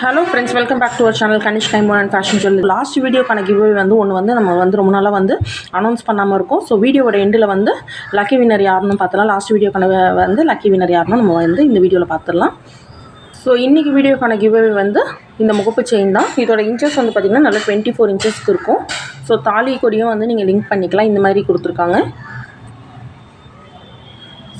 Hello friends welcome back to our channel Kanish கைமோன் and fashion சொல்லி last வீடியோக்கான giveaway வந்து ஒன்று வந்து நம்ம வந்து ரொம்ப நாளாக வந்து அனௌன்ஸ் பண்ணாமல் இருக்கும். ஸோ வீடியோவோட எண்டில் வந்து லக்கி வினர் யாருன்னு பார்த்தலாம் லாஸ்ட் வீடியோக்கான வந்து லக்கி வினர் யாருன்னு நம்ம வந்து இந்த வீடியோவில் பார்த்துடலாம். ஸோ இன்றைக்கி வீடியோக்கான கிவ்வே வந்து இந்த முகப்பு செயின் தான். இதோட இன்ச்சஸ் வந்து பார்த்திங்கன்னா நல்லா டுவெண்ட்டி ஃபோர் இன்ச்சஸ்க்கு இருக்கும். ஸோ தாலி கொடியும் வந்து நீங்கள் லிங்க் பண்ணிக்கலாம். இந்த மாதிரி கொடுத்துருக்காங்க.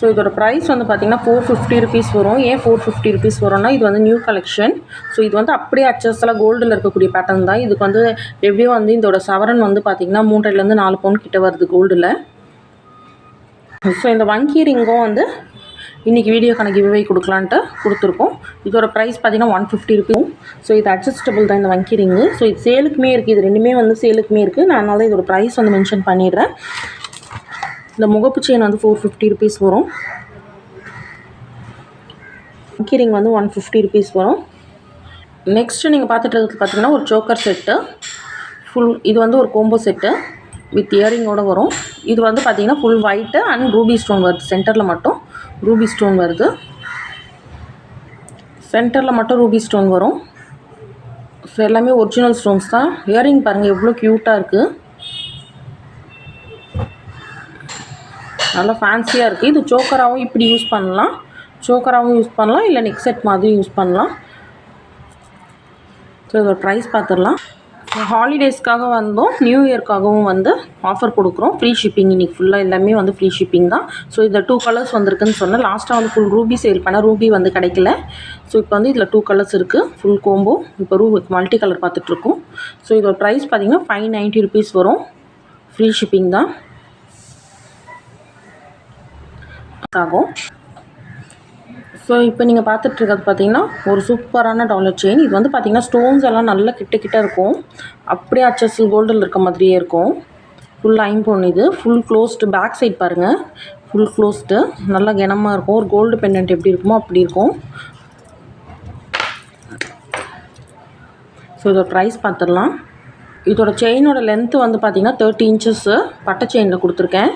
ஸோ இதோட ப்ரைஸ் வந்து பார்த்திங்கன்னா ஃபோர் ஃபிஃப்டி ருபீஸ் வரும். ஏன் ஃபோர் ஃபிஃப்டி ருபீஸ் வரும்னா இது வந்து நியூ கலெக்ஷன் ஸோ இது வந்து அப்படியே அச்சஸ்லாம் கோல்டில் இருக்கக்கூடிய பேட்டர்ன் தான். இதுக்கு வந்து எப்படியும் வந்து இதோட சவரன் வந்து பார்த்திங்கன்னா மூன்றைலேருந்து நாலு பவுன் கிட்ட வருது கோல்டில் ஸோ இந்த வங்கி ரிங்கும் வந்து இன்றைக்கி வீடியோ கணக்கு விவை கொடுக்கலான்ட்டு கொடுத்துருக்கோம். இதோட ப்ரைஸ் பார்த்திங்கன்னா ஒன் ஃபிஃப்டி ருபீஸ் ஸோ இது அட்ஜஸ்டபிள் தான் இந்த வங்கி ரிங்கு. ஸோ இது சேலுக்குமே இருக்குது இது ரெண்டுமே வந்து சேலுக்குமே இருக்குது நான் அதனால இதோட ப்ரைஸ் வந்து மென்ஷன் பண்ணிடுறேன். இந்த முகப்பு செயின் வந்து ஃபோர் ஃபிஃப்டி ருபீஸ் வரும். கீரிங் வந்து ஒன் ஃபிஃப்டி ருபீஸ் வரும். நெக்ஸ்ட்டு நீங்கள் பார்த்துட்டு இருக்கிறது பார்த்தீங்கன்னா ஒரு சோக்கர் செட்டு ஃபுல் இது வந்து ஒரு கோம்போ செட்டு வித் இயரிங்கோடு வரும். இது வந்து பார்த்தீங்கன்னா full white and ruby stone வருது. சென்டரில் மட்டும் ரூபி ஸ்டோன் வருது. சென்டரில் மட்டும் ரூபி ஸ்டோன் வரும். ஸோ எல்லாமே ஒரிஜினல் ஸ்டோன்ஸ் தான். இயரிங் பாருங்கள் எவ்வளோ க்யூட்டாக இருக்குது நல்லா ஃபேன்சியாக இருக்குது இது சோக்கராகவும் இப்படி யூஸ் பண்ணலாம். சோக்கராகவும் யூஸ் பண்ணலாம். இல்லை நெக் செட் மாதிரி யூஸ் பண்ணலாம். ஸோ இதோட ப்ரைஸ் பார்த்துடலாம் ஹாலிடேஸ்க்காக வந்தோம் நியூ இயர்க்காகவும் வந்து ஆஃபர் கொடுக்குறோம். ஃப்ரீ ஷிப்பிங் இன்றைக்கி ஃபுல்லாக எல்லாமே வந்து ஃப்ரீ ஷிப்பிங் தான். ஸோ இதில் டூ கலர்ஸ் வந்திருக்குன்னு சொன்னேன். லாஸ்ட்டாக வந்து ஃபுல் ரூபி சேல் பண்ண ரூபி வந்து கிடைக்கல. ஸோ இப்போ வந்து இதில் டூ கலர்ஸ் இருக்குது ஃபுல் கோம்போ இப்போ ரூ மல்டி கலர் பார்த்துட்ருக்கோம் ஸோ இதோட ப்ரைஸ் பார்த்திங்கன்னா ஃபைவ் நைன்ட்டி ருபீஸ் வரும். ஃப்ரீ ஷிப்பிங் தான். ஆகும். ஸோ இப்போ நீங்கள் பார்த்துட்ருக்கிறது பார்த்தீங்கன்னா ஒரு சூப்பரான டாலர் செயின் இது வந்து பார்த்திங்கன்னா ஸ்டோன்ஸ் எல்லாம் நல்லா கிட்ட கிட்ட இருக்கும். அப்படியே அச்சஸில் கோல்டில் இருக்க மாதிரியே இருக்கும். ஃபுல் ஐம்பொன் இது. ஃபுல் க்ளோஸ்டு பேக் சைட் பாருங்கள் ஃபுல் க்ளோஸ்டு நல்லா கனமாக இருக்கும். ஒரு கோல்டு பெண்டன்ட் எப்படி இருக்குமோ அப்படி இருக்கும். ஸோ இதோட ப்ரைஸ் பார்த்துடலாம். இதோட செயினோட லென்த்து வந்து பார்த்திங்கன்னா தேர்ட்டி இன்ச்சஸ்ஸு பட்டை செயினில் கொடுத்துருக்கேன்.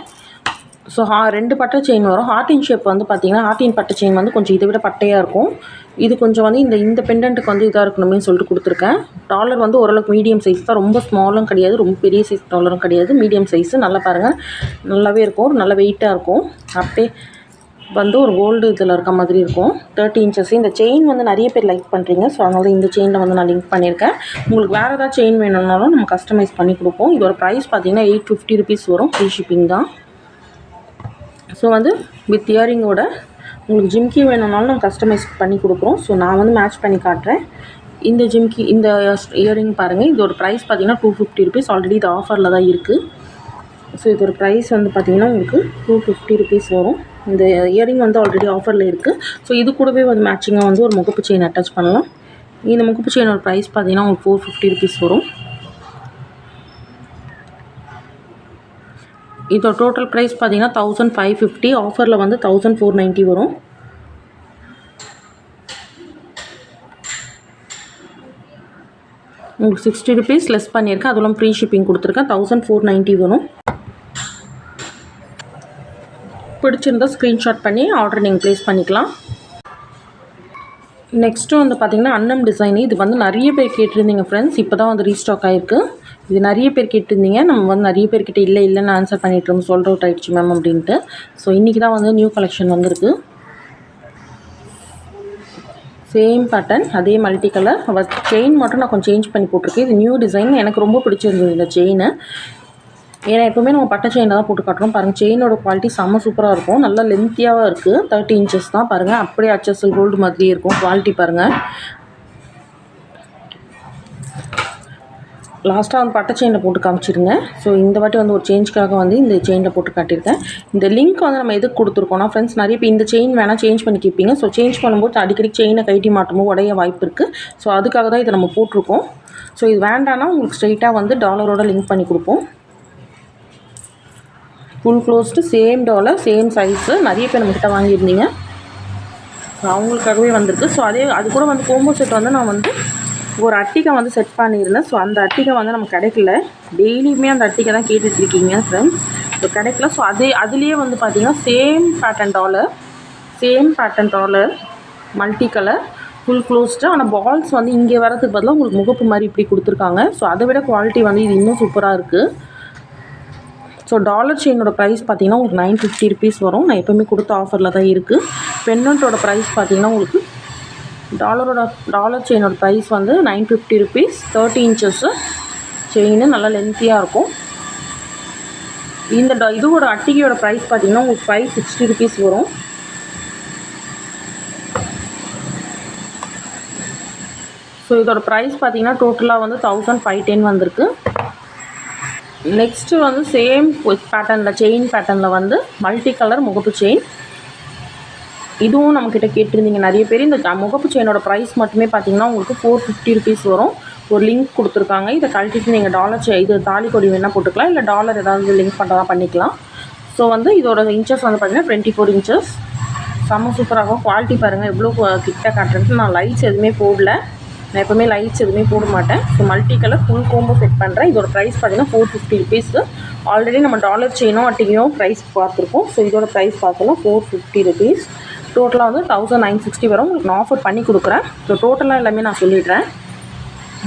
ஸோ ஹா ரெண்டு பட்டை செயின் வரும். ஹார்டின் ஷேப் வந்து பார்த்திங்கன்னா ஹார்டின் பட்டை செயின் வந்து கொஞ்சம் இதை விட பட்டையாக இருக்கும். இது கொஞ்சம் வந்து இந்த இந்த பெண்டன்ட்டுக்கு வந்து இதாக இருக்கணுமே சொல்லிட்டு கொடுத்துருக்கேன். டாலர் வந்து ஓரளவுக்கு மீடியம் சைஸ் தான். ரொம்ப ஸ்மாலும் கிடையாது. ரொம்ப பெரிய சைஸ் டாலரும் கிடையாது. மீடியம் சைஸு நல்லா பாருங்கள் நல்லாவே இருக்கும். நல்ல வெயிட்டாக இருக்கும். அப்படியே வந்து ஒரு கோல்டு இதில் இருக்க மாதிரி இருக்கும். தேர்ட்டி இன்ச்சஸ் இந்த செயின் வந்து நிறைய பேர் லைக் பண்ணுறீங்க ஸோ அதனால் இந்த செயினில் வந்து நான் லிங்க் பண்ணியிருக்கேன். உங்களுக்கு வேறு ஏதாவது செயின் வேணும்னாலும் நம்ம கஸ்டமைஸ் பண்ணி கொடுப்போம். இதோட ப்ரைஸ் பார்த்தீங்கன்னா எயிட் ஃபிஃப்டி ருபீஸ் வரும். ஃப்ரீ ஷிப்பிங் தான். ஸோ வந்து வித் இயரிங்கோட உங்களுக்கு ஜிம்கி வேணும்னாலும் நாங்கள் கஸ்டமைஸ் பண்ணி கொடுக்குறோம். ஸோ நான் வந்து மேட்ச் பண்ணி காட்டுறேன். இந்த ஜிம்கி இந்த இயரிங் பாருங்கள் இதோட ப்ரைஸ் பார்த்தீங்கன்னா டூ ஃபிஃப்டி ருபீஸ் ஆல்ரெடி இது ஆஃபரில் தான் இருக்குது ஸோ இதோட ப்ரைஸ் வந்து பார்த்திங்கன்னா உங்களுக்கு டூ ஃபிஃப்டி ருபீஸ் வரும். இந்த இயரிங் வந்து ஆல்ரெடி ஆஃபரில் இருக்குது ஸோ இது கூடவே வந்து மேட்சிங்காக வந்து ஒரு முகப்பு செயின் அட்டாச் பண்ணலாம். இந்த முகப்பு செயினோட ப்ரைஸ் பார்த்தீங்கன்னா உங்களுக்கு ஃபோர் ஃபிஃப்டி ருபீஸ் வரும். இதோட டோட்டல் ப்ரைஸ் பார்த்தீங்கன்னா தௌசண்ட் ஃபைவ் ஃபிஃப்டி ஆஃபரில் வந்து தௌசண்ட் ஃபோர் நைன்ட்டி வரும். உங்களுக்கு சிக்ஸ்டி ருபீஸ் லெஸ் பண்ணியிருக்கேன். அதுவும் ஃப்ரீ ஷிப்பிங் கொடுத்துருக்கேன். தௌசண்ட் ஃபோர் நைன்ட்டி வரும். பிடிச்சிருந்தா ஸ்க்ரீன்ஷாட் பண்ணி ஆர்டர் நீங்கள் ப்ளேஸ் பண்ணிக்கலாம். நெக்ஸ்ட்டு வந்து பார்த்திங்கன்னா அன்னம் டிசைன் இது வந்து நிறைய பேர் கேட்டிருந்தீங்க ஃப்ரெண்ட்ஸ் இப்போ தான் வந்து ரீஸ்டாக் ஆகிருக்கு இது நிறைய பேர் கேட்டிருந்தீங்க. நம்ம வந்து நிறைய பேர்கிட்ட இல்லை இல்லைன்னு ஆன்சர் பண்ணிட்டு இருந்தோம். சோல்ட் அவுட் ஆகிடுச்சு மேம் அப்படின்ட்டு. ஸோ இன்றைக்கி தான் வந்து நியூ கலெக்ஷன் வந்திருக்கு. சேம் பேட்டர்ன் அதே மல்டி கலர் செயின் மட்டும் நான் கொஞ்சம் சேஞ்ச் பண்ணி போட்டிருக்கேன். இது நியூ டிசைன் எனக்கு ரொம்ப பிடிச்சிருந்தது இந்த செயின் ஏன்னா எப்போவுமே நம்ம பட்டை செயினில் தான் போட்டு காட்டுறோம். பாருங்கள் செயினோட குவாலிட்டி செம்ம சூப்பராக இருக்கும். நல்லா லென்த்தியாகவும் இருக்குது தேர்ட்டி இன்ச்சஸ் தான் பாருங்கள் அப்படியே அச்சஸல் கோல்டு மாதிரியே இருக்கும். குவாலிட்டி பாருங்கள் லாஸ்ட்டாக வந்து பட்டை செயினில் போட்டு காமிச்சிருங்க. ஸோ இந்த வாட்டி வந்து ஒரு சேஞ்சுக்காக வந்து இந்த செயினில் போட்டு காட்டியிருக்கேன். இந்த லிங்க் வந்து நம்ம எதுக்கு கொடுத்துருக்கோம்னா ஃப்ரெண்ட்ஸ் நிறைய பேர் இந்த செயின் வேணால் சேஞ்ச் பண்ணி கேட்பீங்க. ஸோ சேஞ்ச் பண்ணும்போது அடிக்கடி செயினை கைட்டி மாட்டுமோ உடைய வாய்ப்பு இருக்குது ஸோ அதுக்காக தான் இதை நம்ம போட்டிருக்கோம். ஸோ இது வேண்டானா உங்களுக்கு ஸ்ட்ரெயிட்டாக வந்து டாலரோட லிங்க் பண்ணி கொடுப்போம். Full closed same dollar same size நிறைய பேர் நம்மக்கிட்ட வாங்கியிருந்தீங்க. அவங்களுக்காகவே வந்திருக்கு. ஸோ அதே அது கூட வந்து கோம்போ செட் வந்து நான் வந்து ஒரு அட்டிகை வந்து செட் பண்ணியிருந்தேன் ஸோ அந்த அட்டிகை வந்து நமக்கு கிடைக்கல. டெய்லியுமே அந்த அட்டிகை தான் கேட்டுட்ருக்கீங்க ஃப்ரெண்ட்ஸ் ஸோ கிடைக்கல. ஸோ அதே அதுலேயே வந்து பார்த்திங்கன்னா same pattern dollar same pattern dollar multi colour full closed ஆனால் பால்ஸ் வந்து இங்கே வரதுக்கு பதிலாக உங்களுக்கு முகப்பு மாதிரி இப்படி கொடுத்துருக்காங்க. ஸோ அதை விட குவாலிட்டி வந்து இது இன்னும் சூப்பராக இருக்குது ஸோ டாலர் செயினோட ப்ரைஸ் பார்த்தீங்கன்னா உங்களுக்கு நைன் ஃபிஃப்டி ருபீஸ் வரும். நான் எப்போவுமே கொடுத்த ஆஃபரில் தான் இருக்குது பென்னண்ட்டோட ப்ரைஸ் பார்த்தீங்கன்னா உங்களுக்கு டாலரோட டாலர் செயினோட ப்ரைஸ் வந்து nine fifty rupees thirty inches chain நல்லா லென்த்தியாக இருக்கும். இந்த ட இதோட அட்டிகையோட ப்ரைஸ் பார்த்தீங்கன்னா உங்களுக்கு ஃபைவ் சிக்ஸ்டி ருபீஸ் வரும். ஸோ இதோட ப்ரைஸ் பார்த்தீங்கன்னா டோட்டலாக வந்து தௌசண்ட் ஃபைவ் டென் வந்திருக்கு. நெக்ஸ்ட்டு வந்து சேம் பேட்டர்னில் செயின் பேட்டர்னில் வந்து மல்டி கலர் முகப்பு செயின் இதுவும் நம்மக்கிட்ட கேட்டிருந்தீங்க. நிறைய பேர் இந்த முகப்பு செயினோட ப்ரைஸ் மட்டுமே பார்த்தீங்கன்னா உங்களுக்கு ஃபோர் ஃபிஃப்டி ருபீஸ் வரும். ஒரு லிங்க் கொடுத்துருக்காங்க. இதை கழட்டிட்டு நீங்கள் டாலர் செ இது தாலி கொடி வேணால் போட்டுக்கலாம். இல்லை டாலர் ஏதாவது லிங்க் பண்ணுறதா பண்ணிக்கலாம். ஸோ வந்து இதோட இன்ச்சஸ் வந்து பார்த்தீங்கன்னா டுவெண்ட்டி ஃபோர் இன்ச்சஸ் செம்ம சூப்பராகும் குவாலிட்டி பாருங்கள் எவ்வளோ கிட்ட காட்டுறது நான் லைட்ஸ் எதுவுமே போடல. நான் எப்போவுமே லைட்ஸ் எதுவுமே போட மாட்டேன். So multi colour full combo set பண்ணுறேன் இதோட ப்ரைஸ் பார்த்தீங்கன்னா ஃபோர் ஃபிஃப்டி ருபீஸு ஆல்ரெடி நம்ம டாலர் செயினும் அட்டிகையும் ப்ரைஸ் பார்த்துருக்கோம். ஸோ இதோட ப்ரைஸ் பார்த்தோம்னா ஃபோர் ஃபிஃப்டி ருபீஸ் டோட்டலாக வந்து தௌசண்ட் நைன் சிக்ஸ்டி வரும். உங்களுக்கு நான் ஆஃபர் பண்ணி கொடுக்குறேன். ஸோ டோட்டலாக எல்லாமே நான் சொல்லிடுறேன்.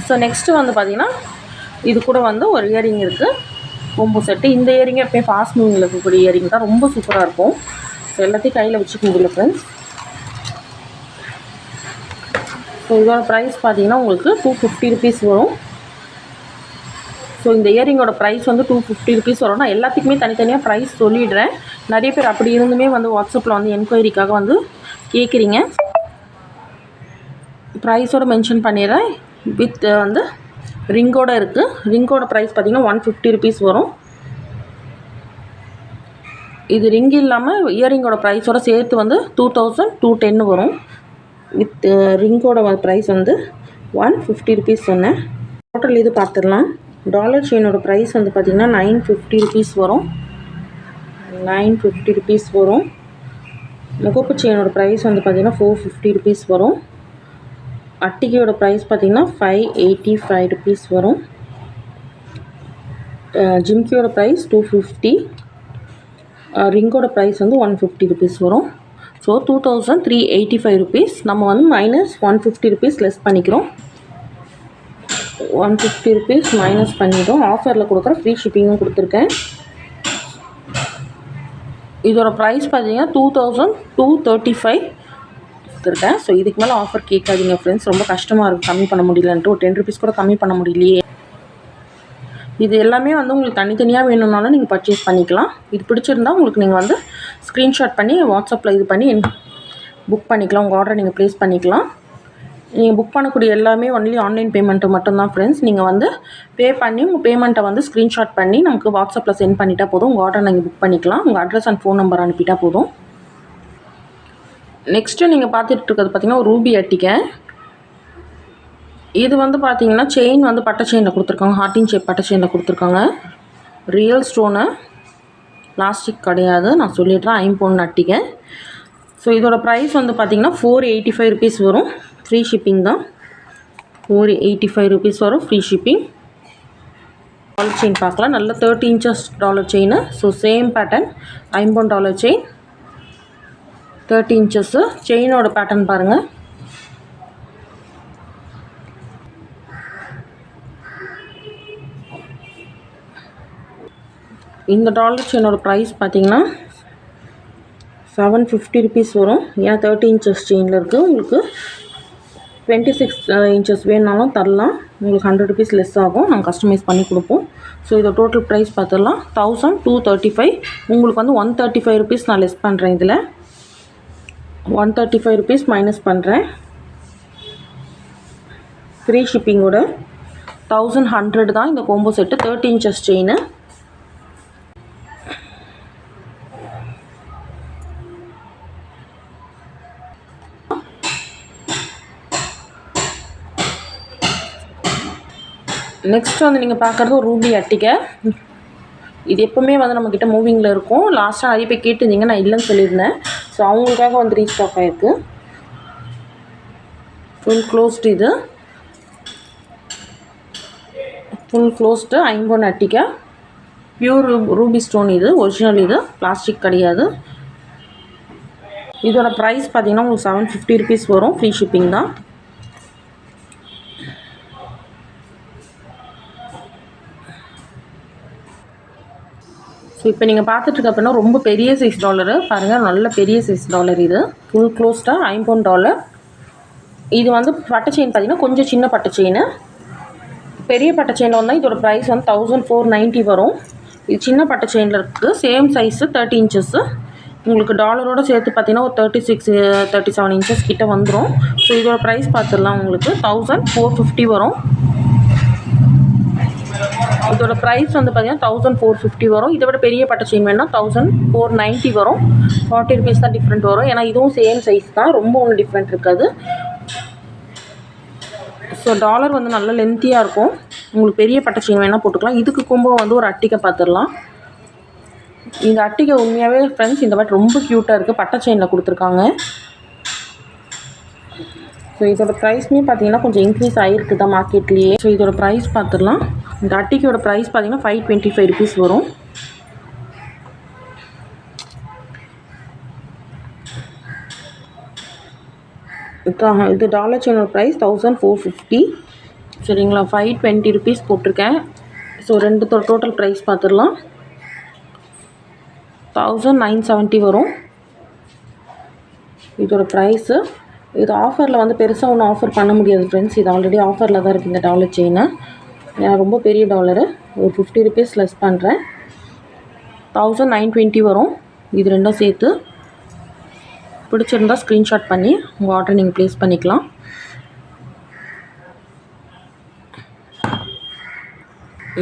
ஸோ நெக்ஸ்ட்டு வந்து பார்த்தீங்கன்னா இது கூட வந்து ஒரு இயரிங் இருக்குது கொம்பு செட்டு இந்த இயரிங் எப்பயும் ஃபாஸ்ட் மூவிங்கில் இருக்கக்கூடிய இயரிங் தான். ரொம்ப சூப்பராக இருக்கும். ஸோ எல்லாத்தையும் கையில் வச்சுக்க முடியல ஃப்ரெண்ட்ஸ் ஸோ இதோட ப்ரைஸ் பார்த்தீங்கன்னா உங்களுக்கு டூ ஃபிஃப்டி ருபீஸ் வரும். ஸோ இந்த இயரிங்கோட ப்ரைஸ் வந்து டூ ஃபிஃப்டி ருபீஸ் வரும். நான் எல்லாத்துக்குமே தனித்தனியாக ப்ரைஸ் சொல்லிடுறேன். நிறைய பேர் அப்படி இருந்துமே வந்து வாட்ஸ்அப்பில் வந்து என்கொயரிக்காக வந்து கேட்குறீங்க ப்ரைஸோட மென்ஷன் பண்ணிடுறேன். வித் வந்து ரிங்கோட இருக்குது ரிங்கோட ப்ரைஸ் பார்த்தீங்கன்னா ஒன் ஃபிஃப்டி ருபீஸ் வரும். இது ரிங் இல்லாமல் இயரிங்கோட ப்ரைஸோட சேர்த்து வந்து டூ தௌசண்ட் டூ டென்னு வரும். வித் ரிங்கோட ப்ரைஸ் வந்து ஒன் ஃபிஃப்டி ருபீஸ் சொன்னேன். டோட்டல் இது பார்த்துடலாம். டாலர் செயினோட ப்ரைஸ் வந்து பார்த்திங்கன்னா நைன் ஃபிஃப்டி ருபீஸ் வரும். நைன் ஃபிஃப்டி ருபீஸ் வரும். முகப்பு செயினோட ப்ரைஸ் வந்து பார்த்திங்கன்னா ஃபோர் ஃபிஃப்டி ருபீஸ் வரும். அட்டிகையோட ப்ரைஸ் பார்த்திங்கன்னா ஃபைவ் எயிட்டி ஃபைவ் ருபீஸ் வரும் ஜிம்கியோட ப்ரைஸ் டூ ஃபிஃப்டி ரிங்கோட ப்ரைஸ் வந்து ஒன் ஃபிஃப்டி ருபீஸ் வரும். So two thousand three eighty five rupees நம்ம வந்து minus one fifty rupees less பண்ணிக்கிறோம். ஒன் ஃபிஃப்டி ருபீஸ் மைனஸ் பண்ணிவிடும் ஆஃபரில் கொடுக்குற ஃப்ரீ ஷிப்பிங்கும் கொடுத்துருக்கேன். இதோட ப்ரைஸ் பார்த்தீங்கன்னா two thousand two thirty five கொடுத்துருக்கேன். ஸோ இதுக்கு மேலே ஆஃபர் கேட்காதீங்க ஃப்ரெண்ட்ஸ் ரொம்ப கஷ்டமாக இருக்குது கம்மி பண்ண முடியலன்ட்டு. ஒரு டென் ருபீஸ் கூட கம்மி பண்ண முடியலையே. இது எல்லாமே வந்து உங்களுக்கு தனித்தனியாக வேணும்னாலும் நீங்கள் பர்ச்சேஸ் பண்ணிக்கலாம். இது பிடிச்சிருந்தா உங்களுக்கு நீங்கள் வந்து ஸ்க்ரீன்ஷாட் பண்ணி வாட்ஸ்அப்பில் இது பண்ணி புக் பண்ணிக்கலாம். உங்கள் ஆர்டரை நீங்கள் ப்ளேஸ் பண்ணிக்கலாம். நீங்கள் புக் பண்ணக்கூடிய எல்லாமே ஒன்லி ஆன்லைன் பேமெண்ட்டு மட்டும்தான் ஃப்ரெண்ட்ஸ் நீங்கள் வந்து பே பண்ணி உங்கள் பேமெண்ட்டை வந்து ஸ்க்ரீன்ஷாட் பண்ணி நமக்கு வாட்ஸ்அப்பில் சென்ட் பண்ணிட்டா போதும். உங்கள் ஆர்டரை நீங்கள் புக் பண்ணிக்கலாம். உங்கள் அட்ரஸ் அண்ட் ஃபோன் நம்பர் அனுப்பிட்டா போதும். நெக்ஸ்ட்டு நீங்கள் பார்த்துட்டு இருக்கிறது பார்த்தீங்கன்னா ரூபி அட்டிக்கை இது வந்து பார்த்தீங்கன்னா செயின் வந்து பட்டை செயினில் கொடுத்துருக்காங்க. ஹார்டின் ஷேப் பட்டை செயினில் கொடுத்துருக்காங்க. ரியல் ஸ்டோனு பிளாஸ்டிக் கிடையாது. நான் சொல்லிடுறேன் ஐம்பொன் அட்டிக்கை ஸோ இதோட ப்ரைஸ் வந்து பார்த்தீங்கன்னா ஃபோர் எயிட்டி ஃபைவ் ருபீஸ் வரும். ஃப்ரீ ஷிப்பிங் தான். ஃபோர் எயிட்டி ஃபைவ் ருபீஸ் வரும் ஃப்ரீ ஷிப்பிங் டாலர் செயின் பார்க்கலாம். நல்ல thirty inches dollar chain so same pattern ஐம்பொன் டாலர் செயின் தேர்ட்டி இன்ச்சஸ்ஸு செயினோட பேட்டர்ன் பாருங்கள் இந்த டாலர் செயினோட ப்ரைஸ் பார்த்தீங்கன்னா செவன் ஃபிஃப்டி ருபீஸ் வரும். ஏன் தேர்ட்டி இன்ச்சஸ் செயினில் இருக்குது உங்களுக்கு டுவெண்ட்டி சிக்ஸ் இன்ச்சஸ் வேணுனாலும் தரலாம். உங்களுக்கு ஹண்ட்ரட் ருபீஸ் லெஸ் ஆகும். நாங்கள் கஸ்டமைஸ் பண்ணி கொடுப்போம். ஸோ இதோட டோட்டல் ப்ரைஸ் பார்த்துடலாம் தௌசண்ட் டூ தேர்ட்டி ஃபைவ் உங்களுக்கு வந்து ஒன் தேர்ட்டி ஃபைவ் ருபீஸ் நான் லெஸ் பண்ணுறேன் இதில். One thirty five rupees minus பண்ணுறேன் ஃப்ரீ ஷிப்பிங்கோட தௌசண்ட் ஹண்ட்ரட் தான் இந்த combo set thirty inches chain next வந்து நீங்கள் பார்க்குறது ஒரு ரூபி அட்டிகை. இது எப்போவுமே வந்து நம்மக்கிட்ட மூவிங்கில் இருக்கும். லாஸ்ட்டாக நிறைய பேர் கேட்டிருந்தீங்க நான் இல்லைன்னு சொல்லியிருந்தேன். ஸோ அவங்களுக்காக வந்து ரீஸ்டாக் ஆகிருக்கு ஃபுல் க்ளோஸ்டு இது. ஃபுல் க்ளோஸ்டு ஐம்பொன் அட்டிக்கை பியூர் ரூபி ஸ்டோன் இது ஒரிஜினல் இது. பிளாஸ்டிக் கிடையாது. இதோட ப்ரைஸ் பார்த்தீங்கன்னா உங்களுக்கு செவன் ஃபிஃப்டி ருபீஸ் வரும். ஃப்ரீ ஷிப்பிங் தான். ஸோ இப்போ நீங்கள் பார்த்துட்டு இருக்க அப்படின்னா ரொம்ப பெரிய சைஸ் டாலரு பாருங்கள் நல்ல பெரிய சைஸ் டாலர் இது. ஃபுல் க்ளோஸ்டாக ஐம்பொன் டாலர் இது வந்து பட்டை செயின் பார்த்தீங்கன்னா கொஞ்சம் சின்ன பட்டை செயின் பெரிய பட்டை செயினில் வந்தால் இதோட ப்ரைஸ் வந்து தௌசண்ட் ஃபோர் நைன்ட்டி வரும். இது சின்ன பட்டை செயினில் இருக்குது சேம் சைஸு தேர்ட்டி இன்ச்சஸ்ஸு உங்களுக்கு டாலரோட சேர்த்து பார்த்தீங்கன்னா ஒரு thirty six thirty seven inches கிட்டே வந்துடும் ஸோ இதோட ப்ரைஸ் பார்த்துடலாம் உங்களுக்கு. தௌசண்ட் ஃபோர் ஃபிஃப்டி வரும். இதோட ப்ரைஸ் வந்து பார்த்தீங்கன்னா தௌசண்ட் ஃபோர் ஃபிஃப்டி வரும். இதை விட பெரிய பட்டை செயின் வேணால் தௌசண்ட் ஃபோர் நைன்ட்டி வரும். ஃபார்ட்டி ருபீஸ் தான் டிஃப்ரெண்ட் வரும். ஏன்னா இதுவும் சேம் சைஸ் தான். ரொம்ப ஒன்றும் டிஃப்ரெண்ட் இருக்காது. ஸோ டாலர் வந்து நல்ல லென்த்தியாக இருக்கும். உங்களுக்கு பெரிய பட்டை செயின் வேணால் போட்டுக்கலாம். இதுக்கு கும்பம் வந்து ஒரு அட்டிக்கை பார்த்துடலாம் இந்த அட்டிக்கை உண்மையாகவே ஃப்ரெண்ட்ஸ் இந்த வாட்டி ரொம்ப க்யூட்டாக இருக்குது பட்டை செயினில் கொடுத்துருக்காங்க. ஸோ இதோட ப்ரைஸ்மே பார்த்தீங்கன்னா கொஞ்சம் இன்க்ரீஸ் ஆகிருக்கு தான் மார்க்கெட்லேயே ஸோ இதோட ப்ரைஸ் பார்த்துடலாம் இந்த அட்டிக்கையோட ப்ரைஸ் பார்த்தீங்கன்னா ஃபைவ் டுவெண்ட்டி ஃபைவ் ருபீஸ் வரும் இது டாலர் செயினோட ப்ரைஸ் தௌசண்ட் ஃபோர் ஃபிஃப்டி சரிங்களா? ஃபைவ் டுவெண்ட்டி ருபீஸ் போட்டிருக்கேன். ஸோ ரெண்டு டோட்டல் ப்ரைஸ் பார்த்துடலாம் தௌசண்ட் நைன் செவன்ட்டி வரும். இதோட ப்ரைஸு இது ஆஃபரில் வந்து பெருசாக ஒன்றும் ஆஃபர் பண்ண முடியாது ஃப்ரெண்ட்ஸ் இது ஆல்ரெடி ஆஃபரில் தான் இருக்குது இந்த டாலர் செயினை ஏன்னா ரொம்ப பெரிய டாலரு ஒரு ஃபிஃப்டி ருபீஸ் லெஸ் பண்ணுறேன் தௌசண்ட் நைன் டுவெண்ட்டி வரும். இது ரெண்டும் சேர்த்து பிடிச்சிருந்தா ஸ்க்ரீன்ஷாட் பண்ணி உங்கள் ஆர்டர் நீங்கள் ப்ளேஸ் பண்ணிக்கலாம்.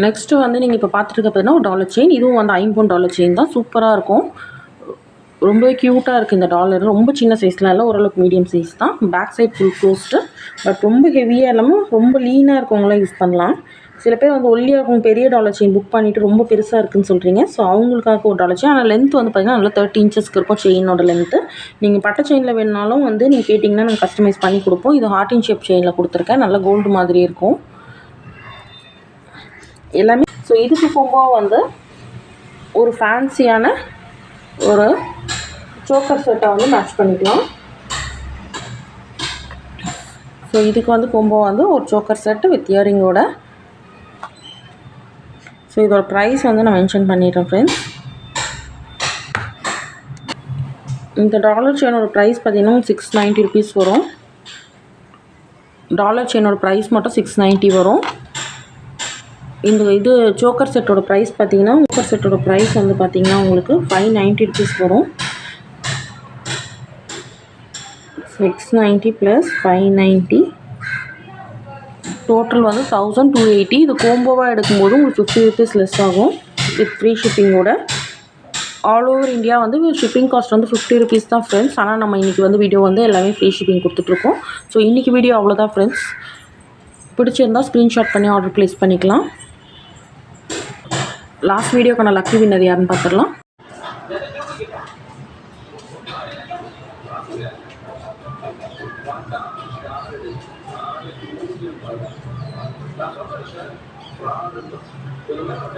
நெக்ஸ்ட்டு வந்து நீங்கள் இப்போ பார்த்துட்டு பார்த்தீங்கன்னா ஒரு டாலர் செயின் இதுவும் வந்து ஐம்பொன் டாலர் செயின் தான். சூப்பராக இருக்கும். ரொம்ப க்யூட்டாக இருக்குது இந்த டாலர் ரொம்ப சின்ன சைஸ்லாம் இல்லை. ஓரளவுக்கு மீடியம் சைஸ் தான். Back side full closed but ரொம்ப ஹெவியாக இல்லாமல் ரொம்ப லீனாக இருக்கவங்களாம் யூஸ் பண்ணலாம். சில பேர் வந்து ஒல்லியாக இருக்கும் பெரிய டாலர் செயின் புக் பண்ணிவிட்டு ரொம்ப பெருசாக இருக்குதுன்னு சொல்கிறீங்க ஸோ அவங்களுக்காக ஒரு டாலர் செயின் ஆனால் லென்த் வந்து பார்த்திங்கன்னா நல்லா தேர்ட்டி இன்ச்சஸ்க்கு இருக்கும் செயினோட லென்த்து நீங்கள் பட்டை செயினில் வேணுனாலும் வந்து நீங்கள் கேட்டிங்கன்னா நாங்கள் கஸ்டமைஸ் பண்ணி கொடுப்போம். இது ஹார்ட் இன் ஷேப் செயினில் கொடுத்துருக்கேன். நல்லா கோல்டு மாதிரி இருக்கும். எல்லாமே ஸோ இதுக்கு போகும்போது வந்து ஒரு ஃபேன்சியான ஒரு சோக்கர் செட்டை வந்து மேட்ச் பண்ணிக்கலாம். ஸோ இதுக்கு வந்து கொம்போ வந்து ஒரு சோக்கர் செட்டு வித் இயரிங்கோட இதோட ப்ரைஸ் வந்து நான் மென்ஷன் பண்ணிடுறேன் ஃப்ரெண்ட்ஸ் இந்த டாலர் செயினோட ப்ரைஸ் பார்த்தீங்கன்னா சிக்ஸ் நைன்ட்டி ருபீஸ் வரும். டாலர் செயினோட ப்ரைஸ் மட்டும் சிக்ஸ் நைன்ட்டி வரும். இந்த இது சோக்கர் செட்டோட ப்ரைஸ் பார்த்தீங்கன்னா சோக்கர் செட்டோட ப்ரைஸ் வந்து பார்த்தீங்கன்னா உங்களுக்கு ஃபைவ் நைன்ட்டி ருபீஸ் வரும். Six ninety plus five ninety total வந்து தௌசண்ட் டூ எயிட்டி இது கோம்போவாக எடுக்கும்போது உங்களுக்கு ஃபிஃப்டி ருபீஸ் லெஸ் ஆகும். வித் ஃப்ரீ ஷிப்பிங்கோட ஆல் ஓவர் இந்தியா வந்து ஷிப்பிங் காஸ்ட் வந்து ஃபிஃப்டி ருபீஸ் தான் ஃப்ரெண்ட்ஸ் ஆனால் நம்ம இன்றைக்கி வந்து வீடியோ வந்து எல்லாமே ஃப்ரீ ஷிப்பிங் கொடுத்துட்ருக்கோம். ஸோ இன்றைக்கி வீடியோ அவ்வளோதான் ஃப்ரெண்ட்ஸ் பிடிச்சிருந்தால் ஸ்க்ரீன்ஷாட் பண்ணி ஆர்டர் ப்ளேஸ் பண்ணிக்கலாம். லாஸ்ட் வீடியோக்கான லக்கி வின்னர் யாருன்னு பார்த்துடலாம்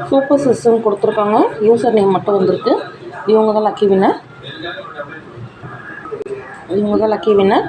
சூப்பர் சிஸ்டம் கொடுத்துருக்காங்க. யூசர் நேம் மட்டும் வந்திருக்கு. இவங்க தான் லக்கி வின்னர் இவங்க தான் லக்கி வின்னர்